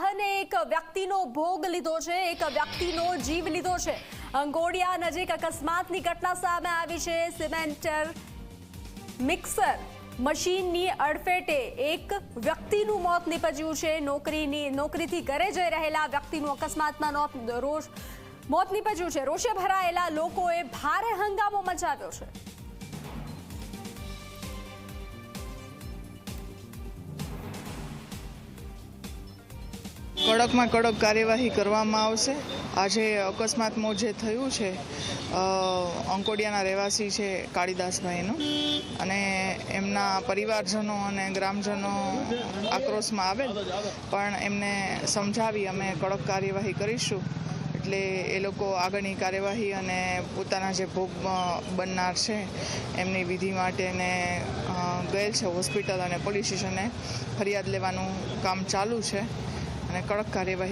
વાહને એક વ્યક્તિનો ભોગ લીધો છે, એક વ્યક્તિનો જીવ લીધો છે. અંગોડિયા નજીક અકસ્માતની ઘટના સામે આવી છે. સિમેન્ટર મિક્સર મશીનની અડફેટે એક વ્યક્તિનું મોત નીપજ્યું છે. નોકરીની, નોકરીથી ઘરે જઈ રહેલા વ્યક્તિનું અકસ્માતમાં રોષ, મોત નીપજ્યું છે. રોષે ભરાયેલા લોકોએ ભારે હંગામો મચાવ્યો છે. કડકમાં કડક કાર્યવાહી કરવામાં આવશે. આજે અકસ્માતમાં જે થયું છે અંકોડિયાના રહેવાસી છે કાળીદાસભાઈનું અને એમના પરિવારજનો અને ગ્રામજનો આક્રોશમાં આવે પણ એમને સમજાવી અમે કડક કાર્યવાહી કરીશું. એટલે એ લોકો આગળની કાર્યવાહી અને પોતાના જે ભોગ બનનાર છે, એમની વિધિ માટેને ગયેલ છે હોસ્પિટલ અને પોલીસ સ્ટેશને ફરિયાદ લેવાનું કામ ચાલુ છે. અને કડક કાર્યવાહી